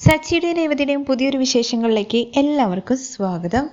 സച്ചിയുടെയും രേവതിയുടെയും പുതിയൊരു വിശേഷങ്ങളിലേക്ക് എല്ലാവർക്കും സ്വാഗതം.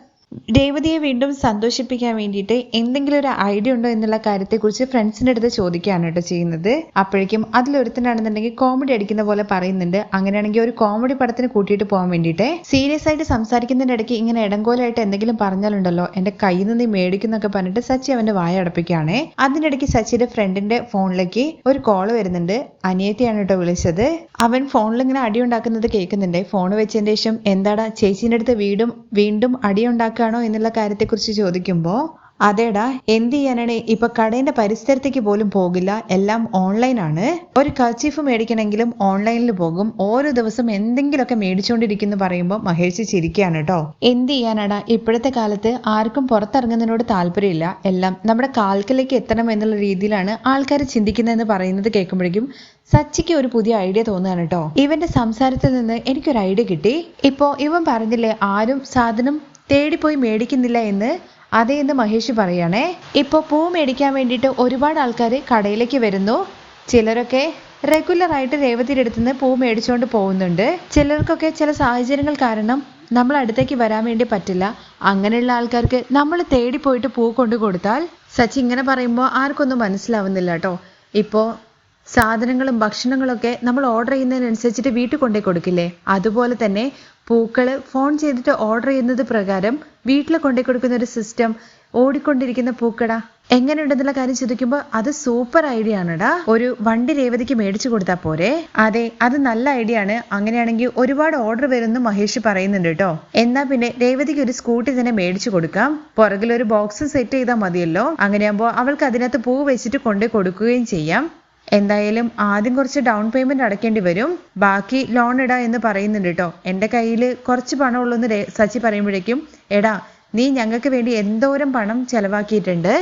രേവതിയെ വീണ്ടും സന്തോഷിപ്പിക്കാൻ വേണ്ടിയിട്ട് എന്തെങ്കിലും ഒരു ഐഡിയ ഉണ്ടോ എന്നുള്ള കാര്യത്തെക്കുറിച്ച് ഫ്രണ്ട്സിന്റെ അടുത്ത് ചോദിക്കുകയാണ് കേട്ടോ ചെയ്യുന്നത്. അപ്പോഴേക്കും അതിലൊരുത്തനാണെന്നുണ്ടെങ്കിൽ കോമഡി അടിക്കുന്ന പോലെ പറയുന്നുണ്ട്. അങ്ങനെയാണെങ്കിൽ ഒരു കോമഡി പടത്തിന് കൂട്ടിയിട്ട് പോകാൻ വേണ്ടിയിട്ട്. സീരിയസ് ആയിട്ട് സംസാരിക്കുന്നതിന്റെ ഇടയ്ക്ക് ഇങ്ങനെ ഇടങ്കോലായിട്ട് എന്തെങ്കിലും പറഞ്ഞാലുണ്ടല്ലോ എന്റെ കയ്യിൽ നിന്ന് മേടിക്കുന്നൊക്കെ പറഞ്ഞിട്ട് സച്ചി അവന്റെ വായ അടപ്പിക്കുകയാണേ. അതിനിടയ്ക്ക് സച്ചിയുടെ ഫ്രണ്ടിന്റെ ഫോണിലേക്ക് ഒരു കോൾ വരുന്നുണ്ട്. അനിയത്തിയാണ് കേട്ടോ വിളിച്ചത്. അവൻ ഫോണിൽ ഇങ്ങനെ അടി ഉണ്ടാക്കുന്നത് കേൾക്കുന്നുണ്ട്. ഫോൺ വെച്ചതിന് ശേഷം എന്താടാ ചേച്ചീന്റെ അടുത്ത് വീടും വീണ്ടും അടി ഉണ്ടാക്കുകയാണോ എന്നുള്ള കാര്യത്തെക്കുറിച്ച് ചോദിക്കുമ്പോൾ അതേടാ എന്ത് ചെയ്യാനാണ്? ഇപ്പൊ കടേന്റെ പരിസരത്തേക്ക് പോലും പോകില്ല. എല്ലാം ഓൺലൈനാണ് ഒരു കർച്ചീഫ് മേടിക്കണമെങ്കിലും ഓൺലൈനിൽ പോകും. ഓരോ ദിവസം എന്തെങ്കിലുമൊക്കെ മേടിച്ചുകൊണ്ടിരിക്കുന്നു പറയുമ്പോൾ മഹേഷ് ചിരിക്കുകയാണ് കേട്ടോ. എന്ത് ചെയ്യാനാടാ? ഇപ്പോഴത്തെ കാലത്ത് ആർക്കും പുറത്തിറങ്ങുന്നതിനോട് താല്പര്യമില്ല. എല്ലാം നമ്മുടെ കാൽക്കലേക്ക് എത്തണം എന്നുള്ള രീതിയിലാണ് ആൾക്കാർ ചിന്തിക്കുന്നതെന്ന് പറയുന്നത് കേൾക്കുമ്പോഴേക്കും സച്ചിക്ക് ഒരു പുതിയ ഐഡിയ തോന്നുകയാണ് കേട്ടോ. ഇവന്റെ സംസാരത്തിൽ നിന്ന് എനിക്കൊരു ഐഡിയ കിട്ടി. ഇപ്പോ ഇവൻ പറഞ്ഞില്ലേ ആരും സാധനം തേടിപ്പോയി മേടിക്കുന്നില്ല എന്ന് അതേ എന്ന് മഹേഷ് പറയണേ. ഇപ്പോൾ പൂ മേടിക്കാൻ വേണ്ടിയിട്ട് ഒരുപാട് ആൾക്കാർ കടയിലേക്ക് വരുന്നു. ചിലരൊക്കെ റെഗുലർ ആയിട്ട് രേവതിയുടെ അടുത്ത് നിന്ന് പൂ മേടിച്ചുകൊണ്ട് പോകുന്നുണ്ട്. ചിലർക്കൊക്കെ ചില സാഹചര്യങ്ങൾ കാരണം നമ്മൾ അടുത്തേക്ക് വരാൻ വേണ്ടി പറ്റില്ല. അങ്ങനെയുള്ള ആൾക്കാർക്ക് നമ്മൾ തേടി പോയിട്ട് പൂ കൊണ്ടു കൊടുത്താൽ സച്ചി ഇങ്ങനെ പറയുമ്പോൾ ആർക്കൊന്നും മനസ്സിലാവുന്നില്ല കേട്ടോ. ഇപ്പോൾ സാധനങ്ങളും ഭക്ഷണങ്ങളൊക്കെ നമ്മൾ ഓർഡർ ചെയ്യുന്നതിനനുസരിച്ചിട്ട് വീട്ടിൽ കൊണ്ടേ കൊടുക്കില്ലേ? അതുപോലെ തന്നെ പൂക്കൾ ഫോൺ ചെയ്തിട്ട് ഓർഡർ ചെയ്യുന്നത് പ്രകാരം വീട്ടിൽ കൊണ്ടേ കൊടുക്കുന്ന ഒരു സിസ്റ്റം ഓടിക്കൊണ്ടിരിക്കുന്ന പൂക്കട എങ്ങനെയുണ്ടെന്നുള്ള കാര്യം ചോദിക്കുമ്പോൾ അത് സൂപ്പർ ഐഡിയ ആണെടാ. ഒരു വണ്ടി രേവതിക്ക് മേടിച്ചു കൊടുത്താൽ പോരെ. അതെ അത് നല്ല ഐഡിയ ആണ്. അങ്ങനെയാണെങ്കിൽ ഒരുപാട് ഓർഡർ വരുമെന്ന് മഹേഷ് പറയുന്നുണ്ട് കേട്ടോ. എന്നാ പിന്നെ രേവതിക്ക് ഒരു സ്കൂട്ടി തന്നെ മേടിച്ചു കൊടുക്കാം. പുറകിൽ ഒരു ബോക്സ് സെറ്റ് ചെയ്താൽ മതിയല്ലോ. അങ്ങനെയാകുമ്പോൾ അവൾക്ക് അതിനകത്ത് പൂ വെച്ചിട്ട് കൊണ്ടു കൊടുക്കുകയും ചെയ്യാം. എന്തായാലും ആദ്യം കുറച്ച് ഡൗൺ പേയ്മെന്റ് അടയ്ക്കേണ്ടി വരും. ബാക്കി ലോൺ ഇടാ എന്ന് പറയുന്നുണ്ട് കേട്ടോ എന്റെ കയ്യിൽ കുറച്ച് പണം ഉള്ളൂന്ന് സച്ചി പറയുമ്പോഴേക്കും എടാ നീ ഞങ്ങൾക്ക് വേണ്ടി എന്തോരം പണം ചെലവാക്കിയിട്ടുണ്ട്?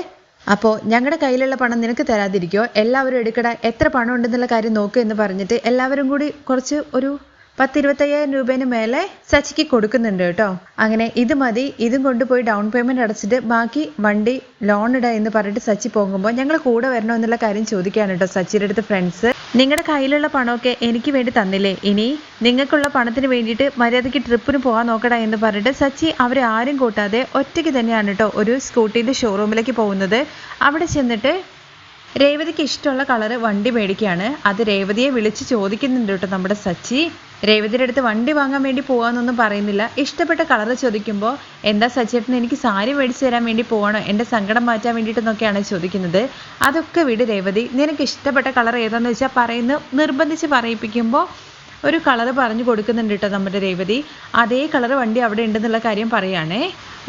അപ്പോൾ ഞങ്ങളുടെ കയ്യിലുള്ള പണം നിനക്ക് തരാതിരിക്കോ? എല്ലാവരും എടുക്കട. എത്ര പണം ഉണ്ടെന്നുള്ള കാര്യം നോക്കൂ എന്ന് പറഞ്ഞിട്ട് എല്ലാവരും കൂടി കുറച്ച് ഒരു പത്ത് ഇരുപത്തയ്യായിരം രൂപേന് മേലെ സച്ചിക്ക് കൊടുക്കുന്നുണ്ട് കേട്ടോ. അങ്ങനെ ഇത് മതി ഇതും കൊണ്ടുപോയി ഡൗൺ പേയ്മെന്റ് അടച്ചിട്ട് ബാക്കി വണ്ടി ലോൺ ഇട എന്ന് പറഞ്ഞിട്ട് സച്ചി പോകുമ്പോൾ ഞങ്ങൾ കൂടെ വരണോ എന്നുള്ള കാര്യം ചോദിക്കാണ് കേട്ടോ സച്ചിയുടെ അടുത്ത് ഫ്രണ്ട്സ് നിങ്ങളുടെ കയ്യിലുള്ള പണമൊക്കെ എനിക്ക് വേണ്ടി തന്നില്ലേ? ഇനി നിങ്ങൾക്കുള്ള പണത്തിന് വേണ്ടിയിട്ട് മര്യാദയ്ക്ക് ട്രിപ്പിന് പോകാൻ നോക്കട എന്ന് പറഞ്ഞിട്ട് സച്ചി അവരെ ആരും കൂട്ടാതെ ഒറ്റയ്ക്ക് തന്നെയാണ് കേട്ടോ ഒരു സ്കൂട്ടീന്റെ ഷോറൂമിലേക്ക് പോകുന്നത്. അവിടെ ചെന്നിട്ട് രേവതിക്ക് ഇഷ്ടമുള്ള കളറ് വണ്ടി മേടിക്കുകയാണ്. അത് രേവതിയെ വിളിച്ച് ചോദിക്കുന്നുണ്ട് കേട്ടോ നമ്മുടെ സച്ചി. രേവതിയുടെ അടുത്ത് വണ്ടി വാങ്ങാൻ വേണ്ടി പോകാമെന്നൊന്നും പറയുന്നില്ല. ഇഷ്ടപ്പെട്ട കളർ ചോദിക്കുമ്പോൾ എന്താ സച്ചേട്ടൻ എനിക്ക് സാരി മേടിച്ചു തരാൻ വേണ്ടി പോകണോ എന്റെ സങ്കടം മാറ്റാൻ വേണ്ടിയിട്ടെന്നൊക്കെയാണ് ചോദിക്കുന്നത്. അതൊക്കെ വിട് രേവതി. നിനക്ക് ഇഷ്ടപ്പെട്ട കളർ ഏതാന്ന് വെച്ചാൽ പറയുന്നു. നിർബന്ധിച്ച് പറയിപ്പിക്കുമ്പോൾ ഒരു കളർ പറഞ്ഞു കൊടുക്കുന്നുണ്ട് കേട്ടോ നമ്മുടെ രേവതി. അതേ കളർ വണ്ടി അവിടെ ഉണ്ടെന്നുള്ള കാര്യം പറയുകയാണേ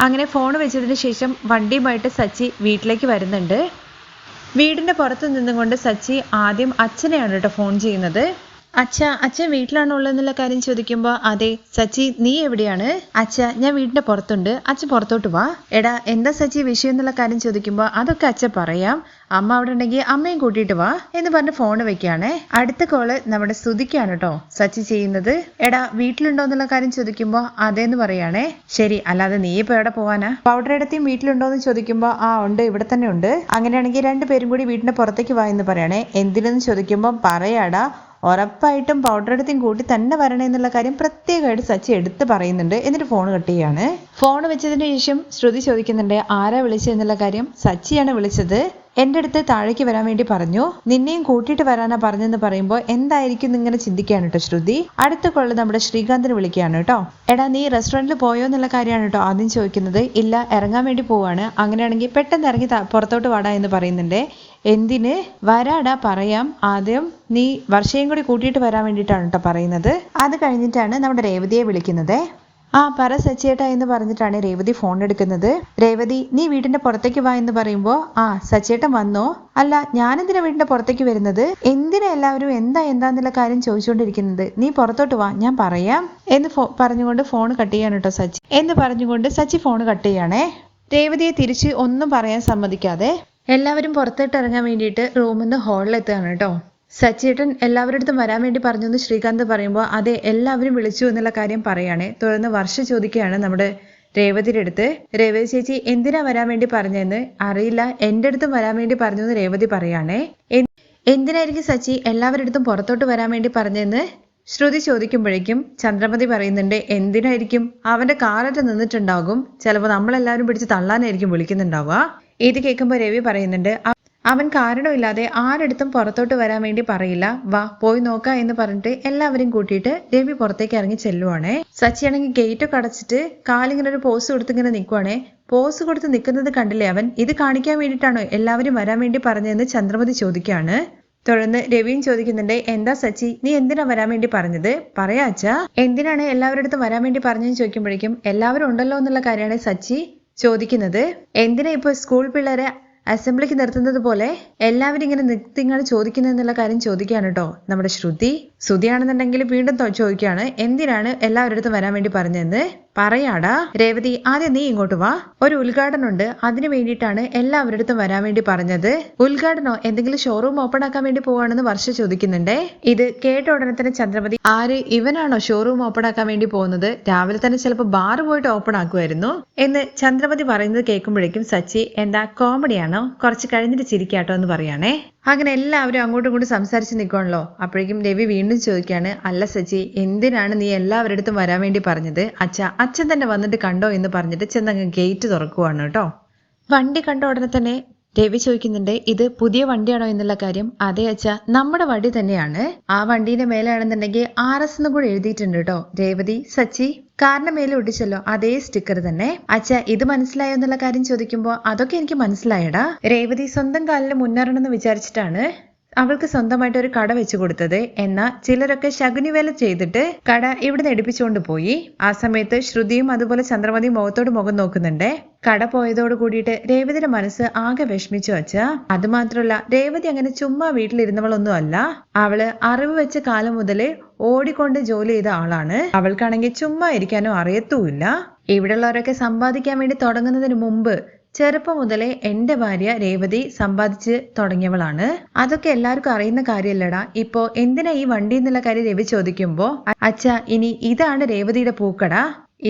അങ്ങനെ ഫോൺ വെച്ചതിന് ശേഷം വണ്ടിയുമായിട്ട് സച്ചി വീട്ടിലേക്ക് വരുന്നുണ്ട്. വീടിന്റെ പുറത്ത് നിന്നുകൊണ്ട് സച്ചി ആദ്യം അച്ഛനെയാണ് കേട്ടോ ഫോൺ ചെയ്യുന്നത്. അച്ഛ അച്ഛൻ വീട്ടിലാണോ ഉള്ളതെന്നുള്ള കാര്യം ചോദിക്കുമ്പോൾ അതെ സച്ചി നീ എവിടെയാണ്? അച്ഛ ഞാൻ വീടിന്റെ പുറത്തുണ്ട്. അച്ഛൻ പുറത്തോട്ട് വാ. എടാ എന്താ സച്ചി വിഷയം എന്നുള്ള കാര്യം ചോദിക്കുമ്പോൾ അതൊക്കെ അച്ഛൻ പറയാം. അമ്മ അവിടെ ഉണ്ടെങ്കിൽ അമ്മയും കൂട്ടിയിട്ട് വാ എന്ന് പറഞ്ഞ് ഫോൺ വെക്കുകയാണേ അടുത്ത കോൾ നമ്മുടെ സ്തുതിക്കാണ് കേട്ടോ സച്ചി ചെയ്യുന്നത്. എടാ വീട്ടിലുണ്ടോ എന്നുള്ള കാര്യം ചോദിക്കുമ്പോൾ അതേന്ന് പറയാണേ. ശരി അല്ലാതെ നീ ഇപ്പൊ എവിടെ പോവാനാ? പൗഡർ ഇടത്തിയും വീട്ടിലുണ്ടോ എന്ന് ചോദിക്കുമ്പോൾ ആ ഉണ്ട് ഇവിടെ തന്നെ ഉണ്ട്. അങ്ങനെയാണെങ്കിൽ രണ്ടുപേരും കൂടി വീടിന്റെ പുറത്തേക്ക് വാ എന്ന് പറയണേ. എന്തിനെന്ന് ചോദിക്കുമ്പോൾ പറയാടാ ഉറപ്പായിട്ടും പൗഡർ എടുത്തും കൂട്ടി തന്നെ വരണേ എന്നുള്ള കാര്യം പ്രത്യേകമായിട്ട് സച്ചി എടുത്ത് പറയുന്നുണ്ട്. എന്നിട്ട് ഫോൺ കട്ട് ചെയ്യാണ്. ഫോൺ വെച്ചതിന് ശേഷം ശ്രുതി ചോദിക്കുന്നുണ്ട് ആരാ വിളിച്ചത്? എന്നുള്ള കാര്യം സച്ചിയാണ് വിളിച്ചത്. എന്റെ അടുത്ത് താഴേക്ക് വരാൻ വേണ്ടി പറഞ്ഞു. നിന്നെയും കൂട്ടിയിട്ട് വരാനാ പറഞ്ഞെന്ന് പറയുമ്പോൾ എന്തായിരിക്കും ഇങ്ങനെ ചിന്തിക്കുകയാണ് കേട്ടോ ശ്രുതി. അടുത്ത കൊള്ളു നമ്മുടെ ശ്രീകാന്തിന് വിളിക്കുകയാണ് കേട്ടോ എടാ നീ റെസ്റ്റോറന്റിൽ പോയോ എന്നുള്ള കാര്യമാണ് കേട്ടോ ആദ്യം ചോദിക്കുന്നത്. ഇല്ല ഇറങ്ങാൻ വേണ്ടി പോവാണ്. അങ്ങനെയാണെങ്കിൽ പെട്ടെന്ന് ഇറങ്ങി പുറത്തോട്ട് വാടാ എന്ന് പറയുന്നുണ്ട്. എന്തിന്? വരാടാ പറയാം. ആദ്യം നീ വർഷയും കൂടി കൂട്ടിയിട്ട് വരാൻ വേണ്ടിയിട്ടാണ് കേട്ടോ പറയുന്നത്. അത് കഴിഞ്ഞിട്ടാണ് നമ്മുടെ രേവതിയെ വിളിക്കുന്നത്. ആ പറ സച്ചേട്ട എന്ന് പറഞ്ഞിട്ടാണ് രേവതി ഫോൺ എടുക്കുന്നത്. രേവതി നീ വീടിന്റെ പുറത്തേക്ക് വാ എന്ന് പറയുമ്പോൾ ആ സച്ചേട്ടൻ വന്നോ? അല്ല ഞാനെന്തിനാ വീടിന്റെ പുറത്തേക്ക് വരുന്നത്? എന്തിനാ എല്ലാവരും എന്താ എന്താ എന്നുള്ള കാര്യം ചോദിച്ചുകൊണ്ടിരിക്കുന്നത്? നീ പുറത്തോട്ട് വാ ഞാൻ പറയാം. എന്ന് പറഞ്ഞുകൊണ്ട് ഫോൺ കട്ട് ചെയ്യാണ് കേട്ടോ സച്ചി. എന്ന് പറഞ്ഞുകൊണ്ട് സച്ചി ഫോൺ കട്ട് ചെയ്യാണേ. രേവതിയെ തിരിച്ച് ഒന്നും പറയാൻ സമ്മതിക്കാതെ എല്ലാവരും പുറത്തോട്ട് ഇറങ്ങാൻ വേണ്ടിയിട്ട് റൂമിൽ നിന്ന് ഹാളിലെത്തുകയാണ് കേട്ടോ. സച്ചേട്ടൻ എല്ലാവരുടെ അടുത്തും വരാൻ വേണ്ടി പറഞ്ഞു എന്ന് ശ്രീകാന്ത് പറയുമ്പോൾ അതെ എല്ലാവരും വിളിച്ചു എന്നുള്ള കാര്യം പറയുകയാണേ തുടർന്ന് വർഷ ചോദിക്കുകയാണ് നമ്മുടെ രേവതിയുടെ അടുത്ത്. രേവതി ചേച്ചി എന്തിനാ വരാൻ വേണ്ടി പറഞ്ഞതെന്ന്? അറിയില്ല. എന്റെ അടുത്ത് വരാൻ വേണ്ടി പറഞ്ഞു എന്ന് രേവതി പറയുകയാണേ എന്തിനായിരിക്കും സച്ചി എല്ലാവരുടെ അടുത്തും പുറത്തോട്ട് വരാൻ വേണ്ടി പറഞ്ഞതെന്ന്? ശ്രുതി ചോദിക്കുമ്പോഴേക്കും ചന്ദ്രമതി പറയുന്നുണ്ട് എന്തിനായിരിക്കും? അവന്റെ കാറൊക്കെ നിന്നിട്ടുണ്ടാകും. ചിലപ്പോൾ നമ്മളെല്ലാവരും പിടിച്ച് തള്ളാനായിരിക്കും വിളിക്കുന്നുണ്ടാവുക. ഇത് കേൾക്കുമ്പോൾ രവി പറയുന്നുണ്ട് അവൻ കാരണമില്ലാതെ ആരെടുത്തും പുറത്തോട്ട് വരാൻ വേണ്ടി പറയില്ല. വാ പോയി നോക്കാം എന്ന് പറഞ്ഞിട്ട് എല്ലാവരെയും കൂട്ടിയിട്ട് രവി പുറത്തേക്ക് ഇറങ്ങി ചെല്ലുവാണേ. സച്ചിയാണെങ്കിൽ ഗേറ്റ് കടച്ചിട്ട് കാലിങ്ങനെ ഒരു പോസ് കൊടുത്ത് ഇങ്ങനെ നിൽക്കുവാണേ പോസ് കൊടുത്ത് നിൽക്കുന്നത് കണ്ടില്ലേ അവൻ? ഇത് കാണിക്കാൻ വേണ്ടിയിട്ടാണോ എല്ലാവരും വരാൻ വേണ്ടി പറഞ്ഞതെന്ന് ചന്ദ്രമതി ചോദിക്കുകയാണ്. തുടർന്ന് രവിയും ചോദിക്കുന്നുണ്ട് എന്താ സച്ചി? നീ എന്തിനാ വരാൻ വേണ്ടി പറഞ്ഞത്? പറയാച്ചാ എന്തിനാണ് എല്ലാവരുടെ അടുത്ത് വരാൻ വേണ്ടി പറഞ്ഞതെന്ന് ചോദിക്കുമ്പോഴേക്കും എല്ലാവരും ഉണ്ടല്ലോ എന്നുള്ള കാര്യമാണ് സച്ചി. ചോദിക്കുന്നത് എന്തിനാ ഇപ്പൊ സ്കൂൾ പിള്ളേരെ അസംബ്ലിക്ക് നിർത്തുന്നത് പോലെ എല്ലാവരും ഇങ്ങനെ നിങ്ങൾ ചോദിക്കുന്നത് എന്നുള്ള കാര്യം ചോദിക്കുകയാണ് കേട്ടോ നമ്മുടെ ശ്രുതി. ശ്രുതിയാണെന്നുണ്ടെങ്കിൽ വീണ്ടും ചോദിക്കുകയാണ് എന്തിനാണ് എല്ലാവരുടെ അടുത്ത് വരാൻ വേണ്ടി പറഞ്ഞതെന്ന്? പറയാടാ രേവതി ആദ്യം നീ ഇങ്ങോട്ട് വാ. ഒരു ഉദ്ഘാടനം ഉണ്ട് അതിനു വേണ്ടിയിട്ടാണ് എല്ലാവരുടെ വരാൻ വേണ്ടി പറഞ്ഞത്. ഉദ്ഘാടനോ എന്തെങ്കിലും ഷോറൂം ഓപ്പൺ ആക്കാൻ വേണ്ടി പോവാണെന്ന് വർഷ ചോദിക്കുന്നുണ്ടേ? ഇത് കേട്ട ഉടനെ തന്നെ ചന്ദ്രമതി ആര് ഇവനാണോ ഷോറൂം ഓപ്പൺ ആക്കാൻ വേണ്ടി പോകുന്നത്? രാവിലെ തന്നെ ചിലപ്പോൾ ബാർ പോയിട്ട് ഓപ്പൺ ആക്കുമായിരുന്നു. എന്ന് ചന്ദ്രമതി പറയുന്നത് കേൾക്കുമ്പോഴേക്കും സച്ചി എന്താ കോമഡിയാണോ കുറച്ച് കഴിഞ്ഞിട്ട് ചിരിക്കാട്ടോ എന്ന് പറയാണേ അങ്ങനെ എല്ലാവരും അങ്ങോട്ടും ഇങ്ങോട്ടും സംസാരിച്ച് നിൽക്കുവാണല്ലോ. അപ്പോഴേക്കും രവി വീണ്ടും ചോദിക്കുകയാണ് അല്ല സച്ചി എന്തിനാണ് നീ എല്ലാവരുടെ അടുത്തും വരാൻ വേണ്ടി പറഞ്ഞത്? അച്ഛ അച്ഛൻ തന്നെ വന്നിട്ട് കണ്ടോ എന്ന് പറഞ്ഞിട്ട് ചെന്നങ്ങ് ഗേറ്റ് തുറക്കുവാണ് കേട്ടോ. വണ്ടി കണ്ട ഉടനെ തന്നെ രവി ചോദിക്കുന്നുണ്ട് ഇത് പുതിയ വണ്ടിയാണോ എന്നുള്ള കാര്യം? അതെ അച്ഛ നമ്മുടെ വണ്ടി തന്നെയാണ്. ആ വണ്ടീന്റെ മേലാണെന്നുണ്ടെങ്കിൽ ആർ എസ് എന്ന് കൂടെ എഴുതിയിട്ടുണ്ട് കേട്ടോ രേവതി സച്ചി കാറിന്റെ മേലെ ഒട്ടിച്ചല്ലോ അതേ സ്റ്റിക്കർ തന്നെ. അച്ഛ ഇത് മനസ്സിലായോ എന്നുള്ള കാര്യം ചോദിക്കുമ്പോൾ അതൊക്കെ എനിക്ക് മനസ്സിലായടാ. രേവതി സ്വന്തം കാലിൽ മുന്നേറണമെന്ന് വിചാരിച്ചിട്ടാണ് അവൾക്ക് സ്വന്തമായിട്ട് ഒരു കട വെച്ചു കൊടുത്തത്. എന്നാൽ ചിലരൊക്കെ ശകുനി വേല ചെയ്തിട്ട് കട ഇവിടുന്ന് എടുപ്പിച്ചുകൊണ്ട് പോയി. ആ സമയത്ത് ശ്രുതിയും അതുപോലെ ചന്ദ്രമതിയും മുഖത്തോട് മുഖം നോക്കുന്നുണ്ട്. കട പോയതോട് കൂടിയിട്ട് രേവതിയുടെ മനസ്സ് ആകെ വിഷമിച്ചു വച്ച അത് മാത്രമല്ല രേവതി അങ്ങനെ ചുമ്മാ വീട്ടിലിരുന്നവളൊന്നും അല്ല അവൾ അറിവ് വെച്ച കാലം മുതലേ ഓടിക്കൊണ്ട് ജോലി ചെയ്ത ആളാണ്. അവൾക്കാണെങ്കിൽ ചുമ്മാ ഇരിക്കാനോ അറിയത്തുമില്ല. ഇവിടെയുള്ളവരൊക്കെ സമ്പാദിക്കാൻ വേണ്ടി തുടങ്ങുന്നതിന് മുമ്പ് ചെറുപ്പം മുതലേ എന്റെ ഭാര്യ രേവതി സമ്പാദിച്ച് തുടങ്ങിയവളാണ്. അതൊക്കെ എല്ലാവർക്കും അറിയുന്ന കാര്യമല്ലടാ. ഇപ്പോ എന്തിനാ ഈ വണ്ടി എന്നുള്ള കാര്യം രവി ചോദിക്കുമ്പോ അച്ഛ ഇനി ഇതാണ് രേവതിയുടെ പൂക്കട?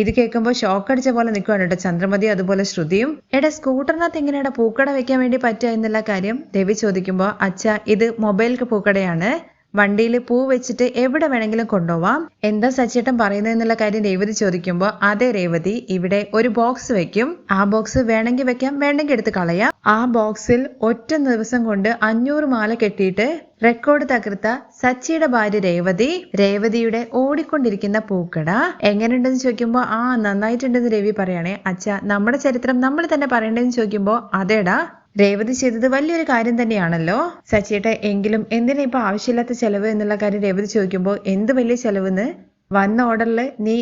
ഇത് കേൾക്കുമ്പോൾ ഷോക്ക് അടിച്ച പോലെ നിൽക്കുകയാണ് കേട്ടോ ചന്ദ്രമതി അതുപോലെ ശ്രുതിയും. എടാ സ്കൂട്ടറിനകത്ത് എങ്ങനെയാണ് പൂക്കട വെക്കാൻ വേണ്ടി പറ്റുക എന്നുള്ള കാര്യം? രവി ചോദിക്കുമ്പോൾ അച്ഛ ഇത് മൊബൈൽ പൂക്കടയാണ്. വണ്ടിയിൽ പൂ വെച്ചിട്ട് എവിടെ വേണമെങ്കിലും കൊണ്ടുപോവാം. എന്താ സച്ചേട്ടൻ പറയുന്നതെന്നുള്ള കാര്യം രേവതി ചോദിക്കുമ്പോൾ അതേ രേവതി ഇവിടെ ഒരു ബോക്സ് വെക്കും. ആ ബോക്സ് വേണമെങ്കിൽ വെക്കാം വേണമെങ്കിൽ എടുത്ത് കളയാം. ആ ബോക്സിൽ ഒറ്റ ദിവസം കൊണ്ട് അഞ്ഞൂറ് മാല കെട്ടിയിട്ട് റെക്കോർഡ് തകർത്ത സച്ചിയുടെ ഭാര്യ രേവതി രേവതിയുടെ ഓടിക്കൊണ്ടിരിക്കുന്ന പൂക്കട. എങ്ങനെയുണ്ടെന്ന് ചോദിക്കുമ്പോൾ ആ നന്നായിട്ടുണ്ടെന്ന് രവി പറയണേ. അച്ഛ നമ്മുടെ ചരിത്രം നമ്മൾ തന്നെ പറയണ്ടെന്ന് ചോദിക്കുമ്പോൾ അതേടാ. രേവതി ചെയ്തത് വലിയൊരു കാര്യം തന്നെയാണല്ലോ. സച്ചിയേട്ട എങ്കിലും എന്തിനാ ഇപ്പൊ ആവശ്യമില്ലാത്ത ചെലവ് എന്നുള്ള കാര്യം രേവതി ചോദിക്കുമ്പോൾ എന്ത് വലിയ ചെലവെന്ന്? വന്ന ഓർഡറിൽ നീ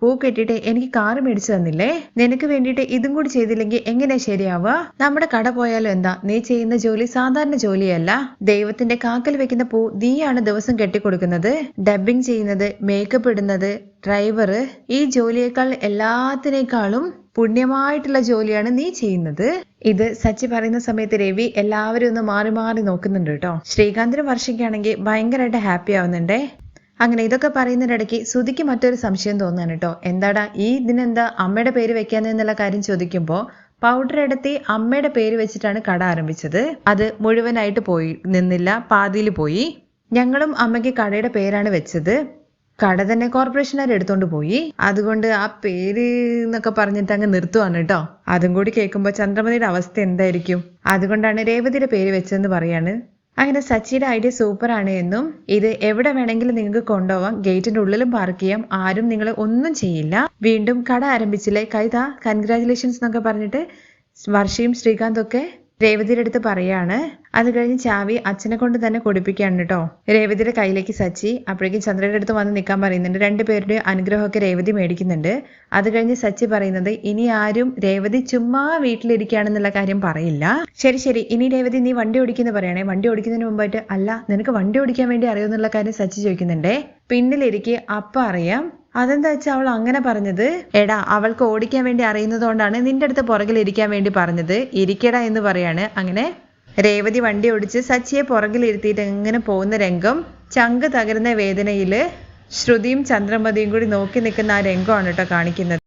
പൂ കെട്ടിട്ട് എനിക്ക് കാറ് മേടിച്ചു തന്നില്ലേ? നിനക്ക് വേണ്ടിയിട്ട് ഇതും കൂടി ചെയ്തില്ലെങ്കിൽ എങ്ങനെ ശരിയാവുക? നമ്മുടെ കട പോയാലും എന്താ? നീ ചെയ്യുന്ന ജോലി സാധാരണ ജോലിയല്ല. ദൈവത്തിന്റെ കാക്കൽ വെക്കുന്ന പൂ നീയാണ് ദിവസം കെട്ടിക്കൊടുക്കുന്നത്. ഡബിങ് ചെയ്യുന്നത് മേക്കപ്പ് ഇടുന്നത് ഡ്രൈവർ ഈ ജോലിയേക്കാൾ എല്ലാത്തിനേക്കാളും പുണ്യമായിട്ടുള്ള ജോലിയാണ് നീ ചെയ്യുന്നത്. ഇത് സച്ചി പറയുന്ന സമയത്ത് രവി എല്ലാവരും ഒന്ന് മാറി മാറി നോക്കുന്നുണ്ട് കേട്ടോ. ശ്രീകാന്തിന് വർഷയ്ക്കാണെങ്കിൽ ഭയങ്കരമായിട്ട് ഹാപ്പി ആവുന്നുണ്ടേ. അങ്ങനെ ഇതൊക്കെ പറയുന്നതിനിടയ്ക്ക് സുധിക്ക് മറ്റൊരു സംശയം തോന്നുകയാണ് കേട്ടോ. എന്താടാ ഈ ഇതിനെന്താ അമ്മയുടെ പേര് വെക്കാന്നുള്ള കാര്യം ചോദിക്കുമ്പോൾ പൗഡർ എടുത്തി അമ്മയുടെ പേര് വെച്ചിട്ടാണ് കട ആരംഭിച്ചത്. അത് മുഴുവനായിട്ട് പോയി നിന്നില്ല പാതിയിൽ പോയി. ഞങ്ങളും അമ്മയ്ക്ക് കടയുടെ പേരാണ് വെച്ചത്. കട തന്നെ കോർപ്പറേഷനുകാർ എടുത്തോണ്ട് പോയി. അതുകൊണ്ട് ആ പേര് എന്നൊക്കെ പറഞ്ഞിട്ട് അങ്ങ് നിർത്തുവാണ് കേട്ടോ. അതും കൂടി കേൾക്കുമ്പോൾ ചന്ദ്രമതിയുടെ അവസ്ഥ എന്തായിരിക്കും? അതുകൊണ്ടാണ് രേവതിയുടെ പേര് വെച്ചതെന്ന് പറയാണ്. അങ്ങനെ സച്ചിയുടെ ഐഡിയ സൂപ്പറാണ് എന്നും ഇത് എവിടെ വേണമെങ്കിലും നിങ്ങൾക്ക് കൊണ്ടുപോവാം. ഗേറ്റിന്റെ ഉള്ളിലും പാർക്ക് ചെയ്യാം. ആരും നിങ്ങളെ ഒന്നും ചെയ്യില്ല. വീണ്ടും കട ആരംഭിച്ചില്ലേ? കൈത കൺഗ്രാചുലേഷൻസ് എന്നൊക്കെ പറഞ്ഞിട്ട് വർഷയും ശ്രീകാന്തും ഒക്കെ രേവതിയുടെ അടുത്ത് പറയാണ് അത് കഴിഞ്ഞ് ചാവി അച്ഛനെ കൊണ്ട് തന്നെ കൊടുപ്പിക്കുകയാണ് കേട്ടോ രേവതിയുടെ കയ്യിലേക്ക് സച്ചി അപ്പോഴേക്കും ചന്ദ്രയുടെ അടുത്ത് വന്ന് നിൽക്കാൻ പറയുന്നുണ്ട്. രണ്ടുപേരുടെ അനുഗ്രഹമൊക്കെ രേവതി മേടിക്കുന്നുണ്ട്. അത് കഴിഞ്ഞ് സച്ചി പറയുന്നത് ഇനി ആരും രേവതി ചുമ്മാ വീട്ടിലിരിക്കുകയാണെന്നുള്ള കാര്യം പറയില്ല. ശരി ശരി ഇനി രേവതി നീ വണ്ടി ഓടിക്കുന്നു പറയണേ. വണ്ടി ഓടിക്കുന്നതിന് മുമ്പായിട്ട് അല്ല നിനക്ക് വണ്ടി ഓടിക്കാൻ വേണ്ടി അറിയുമെന്നുള്ള കാര്യം സച്ചി ചോദിക്കുന്നുണ്ടേ. പിന്നിലിരിക്കെ അപ്പ അറിയാം അതെന്താ വെച്ചാൽ അവൾ അങ്ങനെ പറഞ്ഞത്? എടാ അവൾക്ക് ഓടിക്കാൻ വേണ്ടി അറിയുന്നതുകൊണ്ടാണ് നിന്റെ അടുത്ത് പുറകിൽ ഇരിക്കാൻ വേണ്ടി പറഞ്ഞത്. ഇരിക്കടാ എന്ന് പറയാണ്. അങ്ങനെ രേവതി വണ്ടി ഓടിച്ച് സച്ചിയെ പുറകിൽ ഇരുത്തിയിട്ട് ഇങ്ങനെ പോകുന്ന രംഗം ചങ്ക് തകരുന്ന വേദനയിൽ ശ്രുതിയും ചന്ദ്രമതിയും കൂടി നോക്കി നിൽക്കുന്ന ആ രംഗമാണ് കേട്ടോ കാണിക്കുന്നത്.